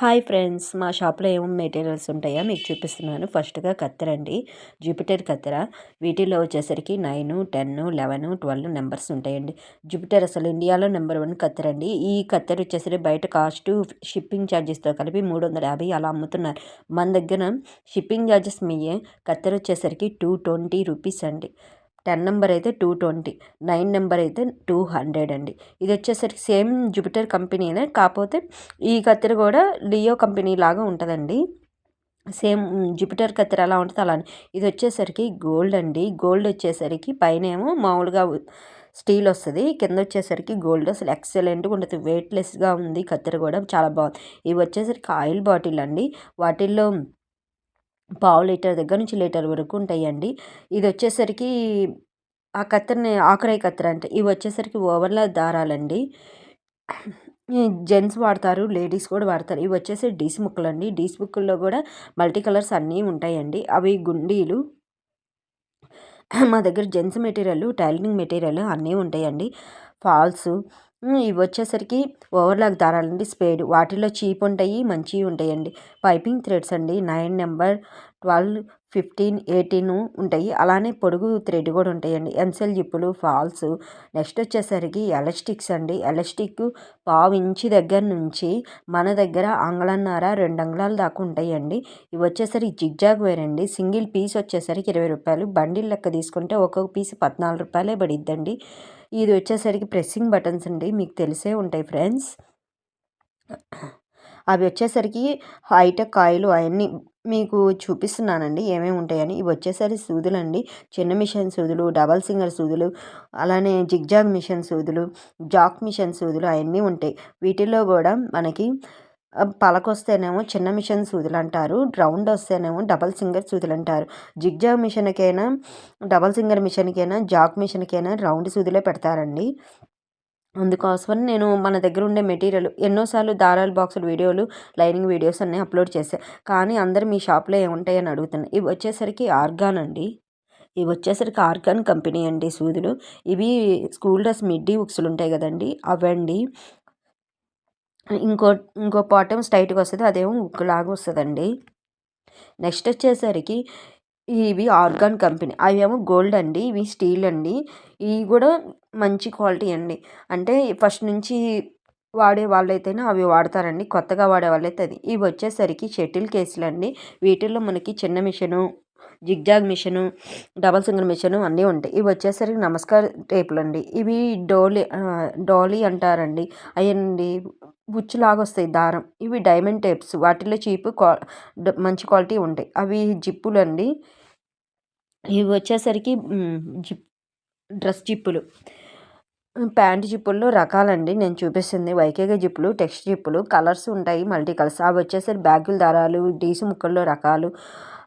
Hi friends మా షాప్లో ఏమేమి మెటీరియల్స్ ఉంటాయో మీకు చూపిస్తున్నాను. ఫస్ట్గా కత్తెర అండి. జూపిటర్ కత్తెర. వీటిలో వచ్చేసరికి nine ten eleven twelve numbers ఉంటాయండి. జూపిటర్ అసలు ఇండియాలో నెంబర్ వన్ కత్తెర అండి. ఈ కత్తెర వచ్చేసరికి బయట కాస్ట్ షిప్పింగ్ ఛార్జెస్తో కలిపి మూడు వందల యాభై అలా అమ్ముతున్నారు. మన దగ్గర షిప్పింగ్ ఛార్జెస్ మీయే కత్తెర వచ్చేసరికి టూ ట్వంటీ రూపీస్ అండి. టెన్ నెంబర్ అయితే టూ ట్వంటీ నైన్ నెంబర్ అయితే టూ హండ్రెడ్ అండి. ఇది వచ్చేసరికి సేమ్ జూపిటర్ కంపెనీనే కాకపోతే ఈ కత్తెర కూడా లియో కంపెనీ లాగా ఉంటుందండి. సేమ్ జూపిటర్ కత్తెర ఎలా ఉంటుంది అలా ఇది వచ్చేసరికి గోల్డ్ అండి. గోల్డ్ వచ్చేసరికి పైన ఏమో మామూలుగా స్టీల్ వస్తుంది. కింద వచ్చేసరికి గోల్డ్ అసలు ఎక్సలెంట్గా ఉంటుంది వెయిట్లెస్గా ఉంది కత్తెర కూడా చాలా బాగుంది. ఇవి వచ్చేసరికి ఆయిల్ బాటిల్ అండి. వాటిల్లో పావు లీటర్ దగ్గర నుంచి లీటర్ వరకు ఉంటాయండి. ఇది వచ్చేసరికి ఆ కత్తెరని ఆకురాయి కత్తెర అంటే ఇవి వచ్చేసరికి ఓవర్లా దారాలండి. జెంట్స్ వాడతారు లేడీస్ కూడా వాడతారు. ఇవి వచ్చేసి డీస్ ముక్కలు అండి డీస్ ముక్కల్లో కూడా మల్టీ కలర్స్ అన్నీ ఉంటాయండి. అవి గుండీలు మా దగ్గర జెంట్స్ మెటీరియల్ టైలరింగ్ మెటీరియల్ అన్నీ ఉంటాయండి. ఫాల్స్ ఇవి వచ్చేసరికి ఓవర్లాక్ దారాలండి స్పేడ్. వాటిలో చీప్ ఉంటాయి మంచివి ఉంటాయండి. పైపింగ్ థ్రెడ్స్ అండి nine number twelve fifteen eighteen ఉంటాయి. అలానే పొడుగు థ్రెడ్ కూడా ఉంటాయండి. ఎంసెల్ జిప్పులు ఫాల్స్. నెక్స్ట్ వచ్చేసరికి ఎలస్టిక్స్ అండి. ఎలస్టిక్ పావు ఇంచి దగ్గర నుంచి మన దగ్గర అంగళన్నర రెండు అంగుళాల దాకా ఉంటాయండి. ఇవి వచ్చేసరికి జిగ్జాగ్ వేర్ అండి. సింగిల్ పీస్ వచ్చేసరికి ఇరవై రూపాయలు. బండిల్ లెక్క తీసుకుంటే ఒక్కొక్క పీస్ పద్నాలుగు రూపాయలే పడిద్దండి. ఇది వచ్చేసరికి ప్రెస్సింగ్ బటన్స్ అండి. మీకు తెలిసే ఉంటాయి ఫ్రెండ్స్ అవి వచ్చేసరికి హైటెక్ ఆయిల్ అవన్నీ మీకు చూపిస్తున్నానండి. ఏమేమి ఉంటాయని. ఇవి వచ్చేసరి సూదులు అండి చిన్న మిషన్ సూదులు డబల్ సింగర్ సూదులు అలానే జిగ్జాగ్ మిషన్ సూదులు జాక్ మిషన్ సూదులు అవన్నీ ఉంటాయి. వీటిల్లో కూడా మనకి పలకొస్తేనేమో చిన్న మిషన్ సూదులు అంటారు రౌండ్ వస్తేనేమో డబల్ సింగర్ సూదులు అంటారు జిగ్జాగ్ మిషన్కైనా డబల్ సింగర్ మిషన్కైనా జాక్ మిషన్కైనా రౌండ్ సూదులే పెడతారండి. అందుకోసమని నేను మన దగ్గర ఉండే మెటీరియల్ ఎన్నోసార్లు దారాలు బాక్సులు వీడియోలు లైనింగ్ వీడియోస్ అన్నీ అప్లోడ్ చేశాను కానీ అందరు మీ షాప్లో ఏముంటాయని అడుగుతున్నాను ఇవి వచ్చేసరికి ఆర్గాన్ అండి. ఇవి వచ్చేసరికి ఆర్గాన్ కంపెనీ అండి సూదులు. ఇవి స్కూల్ డ్రెస్ మిడ్డీ ఉక్సులు ఉంటాయి కదండి అవండి. ఇంకో ఇంకో పాటం స్ట్రైట్గా వస్తుంది అదేమో ఉక్కులాగా వస్తుందండి. నెక్స్ట్ వచ్చేసరికి ఇవి ఆర్గాన్ కంపెనీ అవి ఏమో గోల్డ్ అండి ఇవి స్టీల్ అండి. ఇవి కూడా మంచి క్వాలిటీ అండి. అంటే ఫస్ట్ నుంచి వాడే వాళ్ళైతేనే అవి వాడతారండి కొత్తగా వాడే వాళ్ళైతే అది. ఇవి వచ్చేసరికి షటిల్ కేసులు అండి. వీటిల్లో మనకి చిన్న machine zigzag machine double single machine అన్నీ ఉంటాయి. ఇవి వచ్చేసరికి నమస్కార్ టేపులు అండి ఇవి డోలీ డోలీ అంటారండి. అయ్యండి బుచ్చులాగా వస్తాయి దారం. ఇవి డైమండ్ టేప్స్. వాటిలో చీప్ క్వా మంచి క్వాలిటీ ఉంటాయి. అవి జిప్పులు అండి ఇవి వచ్చేసరికి జిప్ డ్రెస్ జిప్పులు. ప్యాంట్ జిప్పుల్లో రకాలండి. నేను చూపిస్తుంది. వైకేగా జిప్పులు టెక్స్ట్ జిప్పులు కలర్స్ ఉంటాయి మల్టీ కలర్స్ అవి వచ్చేసరికి బ్యాగుల దారాలు డీసు ముక్కల్లో రకాలు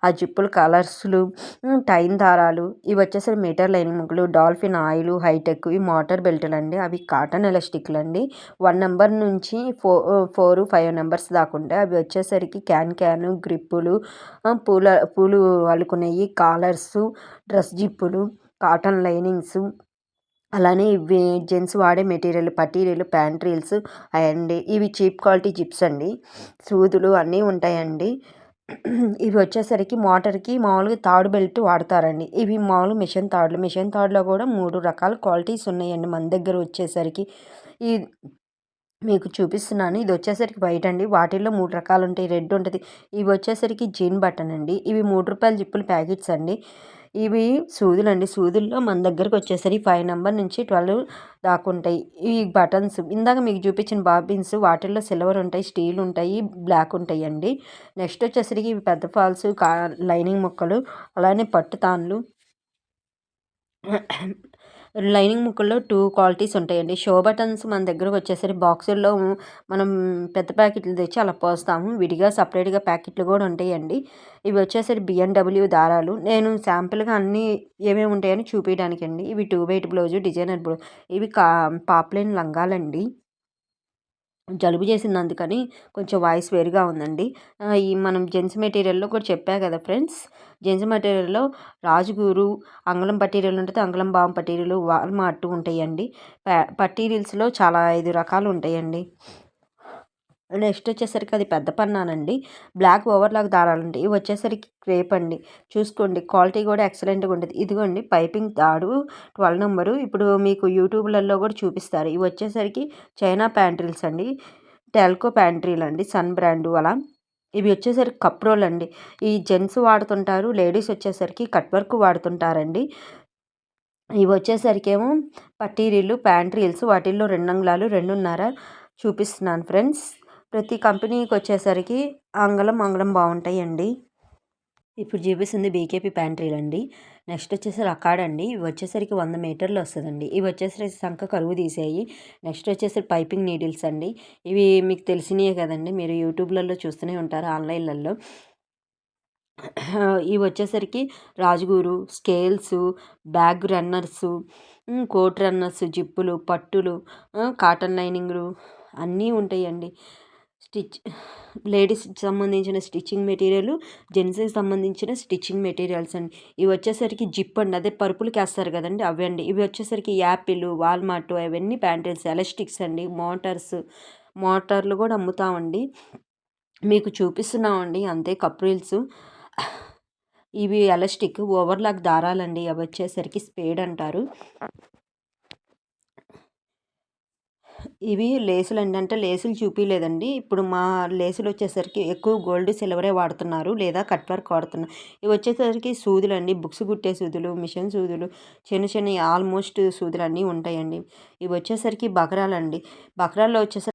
ఆ జిప్పులు కలర్స్లు టైన్ దారాలు ఇవి వచ్చేసరికి మీటర్ లైనింగ్ ముగ్గులు డాల్ఫిన్ ఆయిల్ హైటెక్ ఇవి మోటార్ బెల్టులు అండి. అవి కాటన్ ఎలాస్టిక్లు అండి. వన్ నెంబర్ నుంచి ఫోర్ ఫోర్ ఫైవ్ నెంబర్స్ దాకా ఉంటాయి. అవి వచ్చేసరికి క్యాన్ క్యాన్ గ్రిప్పులు పూల పూలు అల్లుకునేవి కాలర్స్ డ్రెస్ జిప్పులు కాటన్ లైనింగ్స్. అలానే ఇవి జెంట్స్ వాడే మెటీరియల్ పటీరియల్ ప్యాంట్రీల్స్ అండి ఇవి చీప్ క్వాలిటీ జిప్స్ అండి. సూదులు అన్నీ ఉంటాయండి. ఇవి వచ్చేసరికి మోటార్కి మామూలుగా తాడు బెల్ట్ వాడతారండి. ఇవి మామూలు మిషన్ తాడులు. మిషన్ తాడులో కూడా మూడు రకాల క్వాలిటీస్ ఉన్నాయండి మన దగ్గర వచ్చేసరికి. ఈ మీకు చూపిస్తున్నాను. ఇది వచ్చేసరికి వైట్ అండి. వాటిల్లో మూడు రకాలు ఉంటాయి రెడ్ ఉంటుంది. ఇవి వచ్చేసరికి జీన్ బటన్ అండి. ఇవి మూడు రూపాయల జిప్పులు ప్యాకెట్స్ అండి. ఇవి సూదులండి. సూదుల్లో మన దగ్గరకు వచ్చేసరికి ఫైవ్ నెంబర్ నుంచి ట్వెల్వ్ దాకా ఉంటాయి ఈ బటన్స్ ఇందాక మీకు చూపించిన బాబిన్స్ వాటిల్లో సిల్వర్ ఉంటాయి స్టీల్ ఉంటాయి బ్లాక్ ఉంటాయి అండి నెక్స్ట్ వచ్చేసరికి ఇవి పెద్ద ఫాల్స్ కా లైనింగ్ ముక్కలు అలానే పట్టు తాన్లు లైనింగ్ ముక్కల్లో టూ క్వాలిటీస్ ఉంటాయండి. షో బటన్స్ మన దగ్గరకు వచ్చేసరికి బాక్సుల్లో మనం పెద్ద ప్యాకెట్లు తెచ్చి అలా పోస్తాము. విడిగా సపరేట్గా ప్యాకెట్లు కూడా ఉంటాయండి. ఇవి వచ్చేసరికి బిఎన్డబ్ల్యూ దారాలు. నేను శాంపుల్గా అన్నీ ఏమేమి ఉంటాయని చూపించడానికి అండి ఇవి టూ బైట్ బ్లౌజు డిజైనర్ బ్లౌజ్ ఇవి కా పాప్లైన్ లంగాలండి. జలుబు చేసింది అందుకని కొంచెం వాయిస్ వేరుగా ఉందండి. ఈ మనం జెంట్స్ మెటీరియల్లో కూడా చెప్పా కదా ఫ్రెండ్స్ జెంట్స్ మెటీరియల్లో రాజుగూరు అంగళం పట్టీరియల్ ఉంటుంది అంగళం బామ్ పట్టీరియలు వాల్మార్ట్ ఉంటాయండి. పట్టీరియల్స్లో చాలా ఐదు రకాలు ఉంటాయండి. నెక్స్ట్ వచ్చేసరికి అది పెద్ద పన్నానండి. Black overlock దారాలండి. ఇవి వచ్చేసరికి క్రేప్ అండి. చూసుకోండి క్వాలిటీ కూడా ఎక్సలెంట్గా ఉంటుంది ఇదిగోండి పైపింగ్ తాడు ట్వెల్వ్ నెంబరు. ఇప్పుడు మీకు యూట్యూబ్లలో కూడా చూపిస్తారు. ఇవి వచ్చేసరికి చైనా ప్యాంట్రీల్స్ అండి. టెల్కో ప్యాంట్రీలు అండి. సన్ బ్రాండు అలా. ఇవి వచ్చేసరికి కప్రోల్ అండి. ఈ జెంట్స్ వాడుతుంటారు లేడీస్ వచ్చేసరికి కట్ వర్క్ వాడుతుంటారండి. ఇవి వచ్చేసరికి ఏమో పట్టీరీలు ప్యాంట్రీల్స్ వాటిల్లో రెండు అంగుళాలు రెండున్నర చూపిస్తున్నాను ఫ్రెండ్స్. ప్రతి కంపెనీకి వచ్చేసరికి అంగళం అంగళం బాగుంటాయండి ఇప్పుడు చూపిస్తుంది బీకేపీ ప్యాంట్రీలు అండి నెక్స్ట్ వచ్చేసి రకాడ్ అండి ఇవి వచ్చేసరికి వంద మీటర్లు వస్తుందండి. ఇవి వచ్చేసరికి సంఖ కరువు తీసేయి. నెక్స్ట్ వచ్చేసి పైపింగ్ నీడిల్స్ అండి ఇవి మీకు తెలిసినవే కదండి. మీరు యూట్యూబ్లలో చూస్తూనే ఉంటారు ఆన్లైన్లలో ఇవి వచ్చేసరికి Rajuguru scales bag runners coat runners జిప్పులు పట్టులు కాటన్ లైనింగ్లు అన్నీ ఉంటాయండి. స్టిచ్ లేడీస్కి సంబంధించిన స్టిచ్చింగ్ మెటీరియల్ జెంట్స్కి సంబంధించిన స్టిచ్చింగ్ మెటీరియల్స్ అండి. ఇవి వచ్చేసరికి జిప్ అండి. అదే పరుపులకి వేస్తారు కదండి అవి అండి. ఇవి వచ్చేసరికి యాపిల్ వాల్మార్ట్ అవన్నీ ప్యాంటిల్స్ ఎలాస్టిక్స్ అండి మోటార్స్ మోటార్లు కూడా అమ్ముతామండి. మీకు చూపిస్తున్నామండి అంతే కప్రీల్స్. ఇవి ఎలాస్టిక్ ఓవర్లాక్ దారాలండి. అవి వచ్చేసరికి స్పేడ్ అంటారు. ఇవి లేసులు అండి. అంటే లేసులు చూపించలేదండి ఇప్పుడు మా లేసులు వచ్చేసరికి ఎక్కువ గోల్డ్ సిల్వరే వాడుతున్నారు. లేదా కట్ వర్క్ వాడుతున్నారు ఇవి వచ్చేసరికి సూదులు అండి. బుక్స్ కుట్టే సూదులు మిషన్ సూదులు చిన్న చిన్న ఆల్మోస్ట్ సూదులు అన్నీ ఉంటాయండి. ఇవి వచ్చేసరికి బకరాలండి. బకరాల్లో వచ్చేసరికి